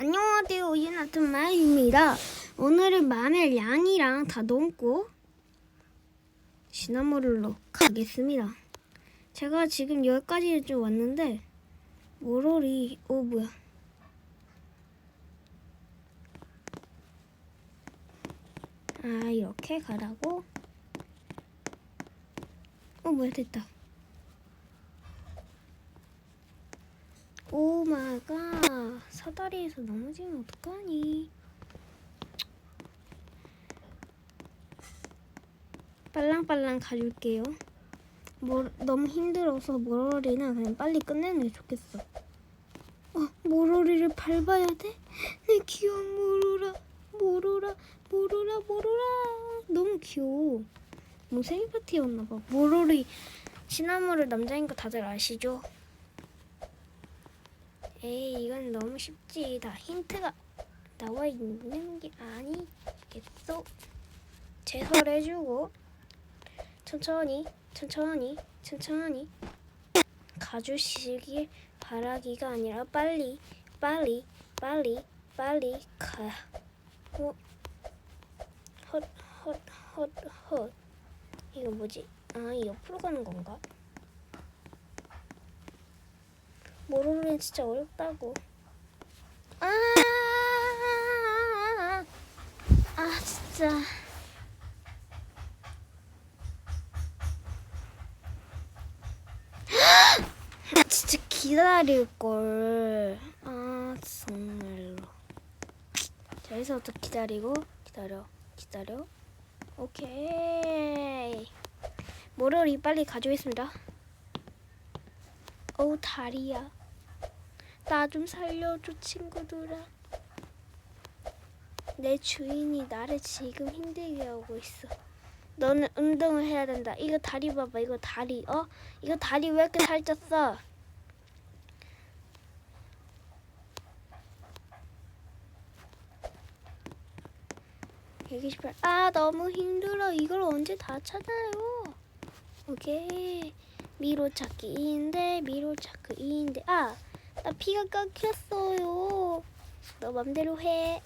안녕하세요. 이나트 마입니다. 오늘은 마늘 양이랑 다 넣고 시나모를로 가겠습니다. 제가 지금 여기까지 좀 왔는데 모롤이 오 뭐야? 아 이렇게 가라고? 어 뭐야 됐다. 오 마가 사다리에서 넘어지면 어떡하니? 빨랑빨랑 가줄게요. 뭐, 너무 힘들어서 모로리는 그냥 빨리 끝내는 게 좋겠어. 어, 모로리를 밟아야 돼? 내 귀여운 모로라, 모로라, 모로라, 모로라. 너무 귀여워. 뭐 생일 파티였나 봐. 모로리 시나모를 남자인 거 다들 아시죠? 에이 이건 너무 쉽지 다 힌트가 나와 있는 게 아니겠어 제설해주고 천천히 천천히 천천히 가주시길 바라기가 아니라 빨리 빨리 빨리 빨리 가야 어? 헛 헛 헛 헛 이거 뭐지? 아 옆으로 가는 건가? 모르는 진짜 어렵다고. 아, 아 진짜. 진짜 기다릴 걸. 아 정말로. 자, 여기서부터 기다리고 기다려 기다려. 오케이. 모래리 빨리 가져오겠습니다. 어우 다리야. 나 좀 살려줘 친구들아. 내 주인이 나를 지금 힘들게 하고 있어. 너는 운동을 해야 된다. 이거 다리 봐봐. 이거 다리. 어? 이거 다리 왜 이렇게 살쪘어? 얘기십팔. 아 너무 힘들어. 이걸 언제 다 찾아요? 오케이. 미로 찾기 2인데 미로 찾기 2인데 아! 나 피가 깎였어요. 너 맘대로 해.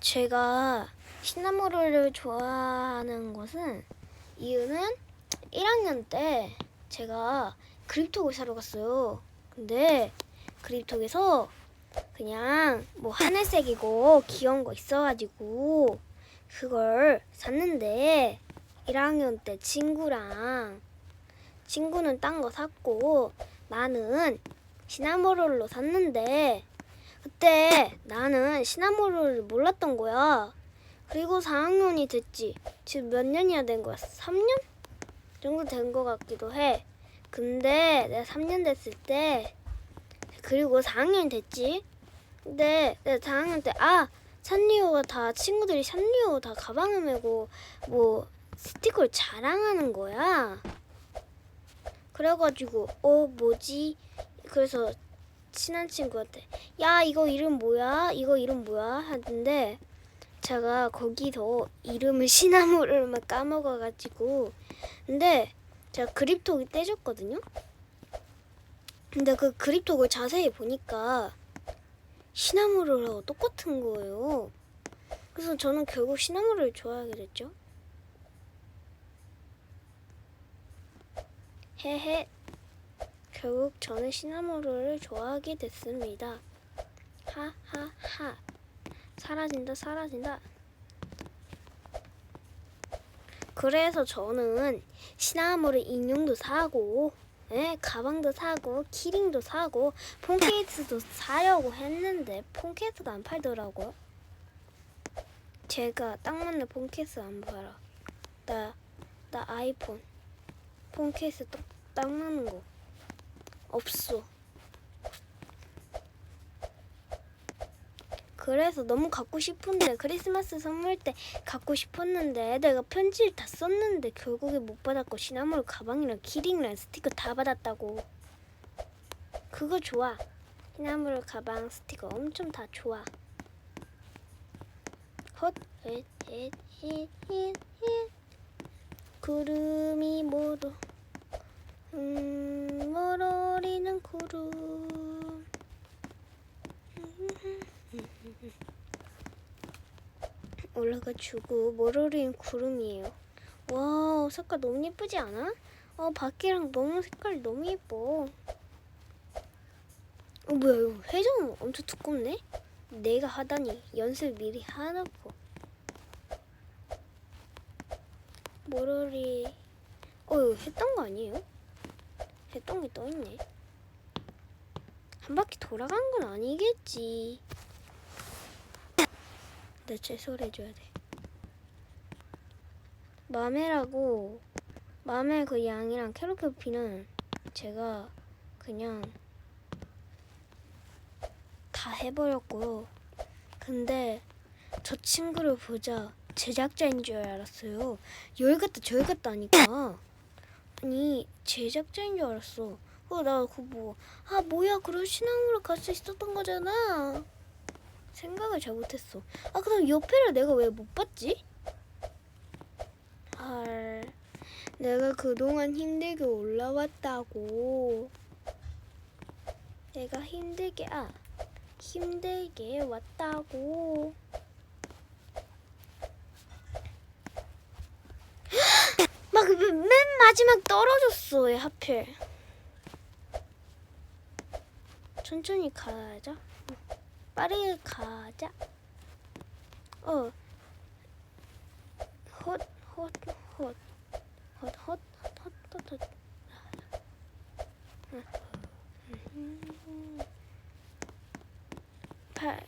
제가 시나모롤을 좋아하는 것은 이유는 1학년 때 제가 그립톡을 사러 갔어요. 근데 그립톡에서 그냥 뭐 하늘색이고 귀여운 거 있어가지고 그걸 샀는데 1학년 때 친구랑 친구는 딴 거 샀고 나는 시나모롤로 샀는데 그때 나는 시나모롤을 몰랐던 거야. 그리고 4학년이 됐지. 지금 몇 년이나 된 거야? 3년? 정도 된 거 같기도 해. 근데 내가 3년 됐을 때 그리고 4학년이 됐지. 근데 내가 4학년 때 아 산리오가 다 친구들이 산리오 다 가방을 메고 뭐 스티커를 자랑하는 거야. 그래가지고 어 뭐지? 그래서 친한 친구한테 야 이거 이름 뭐야? 이거 이름 뭐야? 하는데 제가 거기서 이름을 시나모를만 까먹어가지고 근데 제가 그립톡이 떼졌거든요. 근데 그 그립톡을 자세히 보니까 시나모를하고 똑같은 거예요. 그래서 저는 결국 시나모를 좋아하게 됐죠. 헤헤. 결국 저는 시나모롤을 좋아하게 됐습니다. 하하하. 사라진다 사라진다. 그래서 저는 시나모롤 인형도 사고, 예, 가방도 사고, 키링도 사고, 폰케이스도 사려고 했는데 폰케이스가 안 팔더라고요. 제가 딱 맞는 폰케이스 안 팔아. 나, 나 아이폰. 폰케이스 딱, 딱 맞는 거 없어. 그래서 너무 갖고 싶은데 크리스마스 선물 때 갖고 싶었는데 내가 편지를 다 썼는데 결국에 못 받았고 시나몬 가방이랑 키링이랑 스티커 다 받았다고. 그거 좋아. 시나몬 가방 스티커 엄청 다 좋아. 헛, 헷, 헷, 헷, 헷, 헷. 구름이 모두 음, 멀어리는 구름. 올라가 주고 멀어리는 구름이에요. 와, 색깔 너무 예쁘지 않아? 어, 바퀴랑 너무 색깔 너무 예뻐. 어, 뭐야, 이거 회전 엄청 두껍네? 내가 하다니 연습 미리 하나 보. 모로리. 어, 이거 했던 거 아니에요? 게 떠있네. 한 바퀴 돌아간 건 아니겠지. 내 최소해줘야 돼. 맘에라고 맘에 그 양이랑 캐럿캐피는 제가 그냥 다 해버렸고요. 근데 저 친구를 보자 제작자인 줄 알았어요. 여기 갔다 저기 갔다 하니까 아니 제작자인 줄 알았어. 어, 나 그거 뭐, 아, 뭐야, 그런 신앙으로 갈 수 있었던 거잖아. 생각을 잘못했어. 아, 그럼 옆에를 내가 왜 못 봤지? 헐, 내가 그동안 힘들게 올라왔다고. 내가 힘들게, 아, 힘들게 왔다고. 막 맨 마지막 떨어졌어, 얘 하필. 천천히 가자. 빠르게 가자. 어. 헛, 헛, 헛. 헛, 헛, 헛, 헛, 헛. 팔,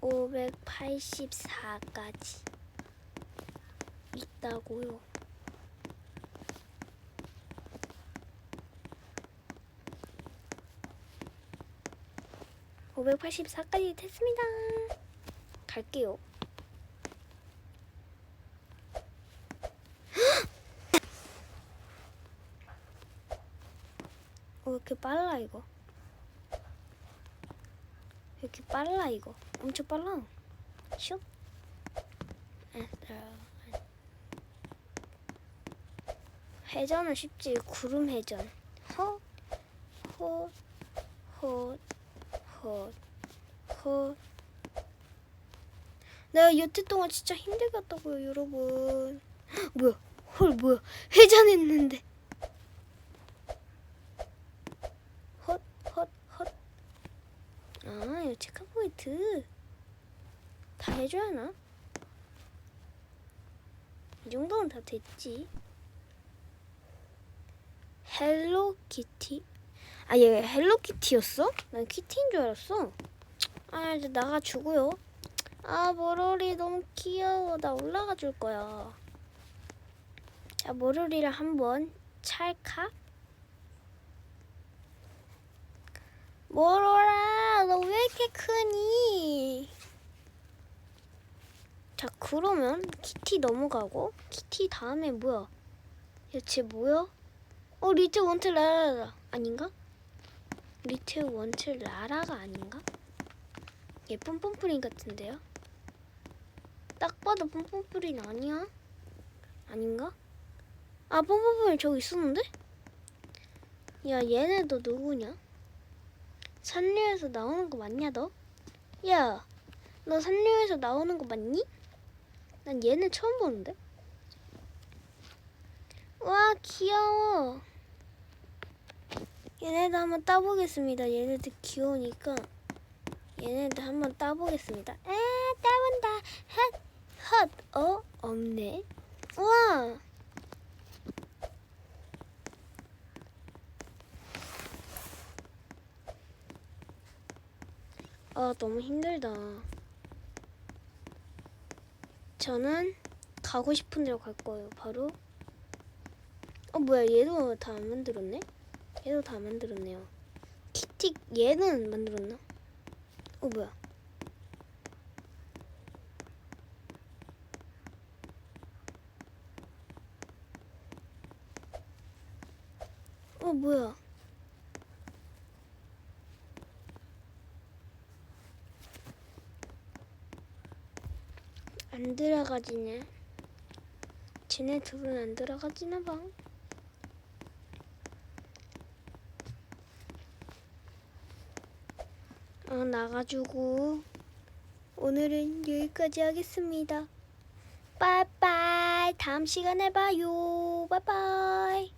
584까지 있다고요. (584까지) 됐습니다. 갈게요. 어, 왜 이렇게 빨라 이거? 왜 이렇게 빨라 이거? 엄청 빨라. 슉. 에스트라. 회전은 쉽지. 구름 회전. 헛, 헛, 헛, 헛, 헛. 내가 여태 동안 진짜 힘들겠다고요 여러분 뭐야 헐 뭐야 회전했는데 헛, 헛, 헛. 아 이거 체크포인트 다 해줘야 하나? 이 정도는 다 됐지 헬로 키티? 아, 얘 헬로키티였어? 난 키티인 줄 알았어. 아, 이제 나가주고요. 아, 머로리 너무 귀여워. 나 올라가 줄 거야. 자, 머로리를 한번 찰칵. 머로라, 너 왜 이렇게 크니? 자, 그러면 키티 넘어가고, 키티 다음에 뭐야? 얘쟤 뭐야? 어 리트 원트 라라 아닌가? 리트 원트 라라가 아닌가? 얘 뿜뿜뿌린 같은데요? 딱 봐도 뿜뿜뿌린 아니야? 아닌가? 아 뿜뿜뿌린 저기 있었는데? 야 얘네 너 누구냐? 산류에서 나오는 거 맞냐 너? 야 너 산류에서 나오는 거 맞니? 난 얘네 처음 보는데? 와 귀여워 얘네도 한번 따보겠습니다. 얘네들 귀여우니까 얘네들 한번 따보겠습니다. 아 따본다. 헛 헛 어? 없네. 우와. 아 너무 힘들다. 저는 가고 싶은 데로 갈 거예요 바로. 어 뭐야 얘도 다 안 만들었네? 얘도 다 만들었네요. 키티 얘는 만들었나? 어 뭐야? 어 뭐야? 안 들어가지네. 쟤네 둘은 안 들어가지나 봐. 어, 나가지고 어, 오늘은 여기까지 하겠습니다. 빠이빠이. 다음 시간에 봐요. 빠이빠이.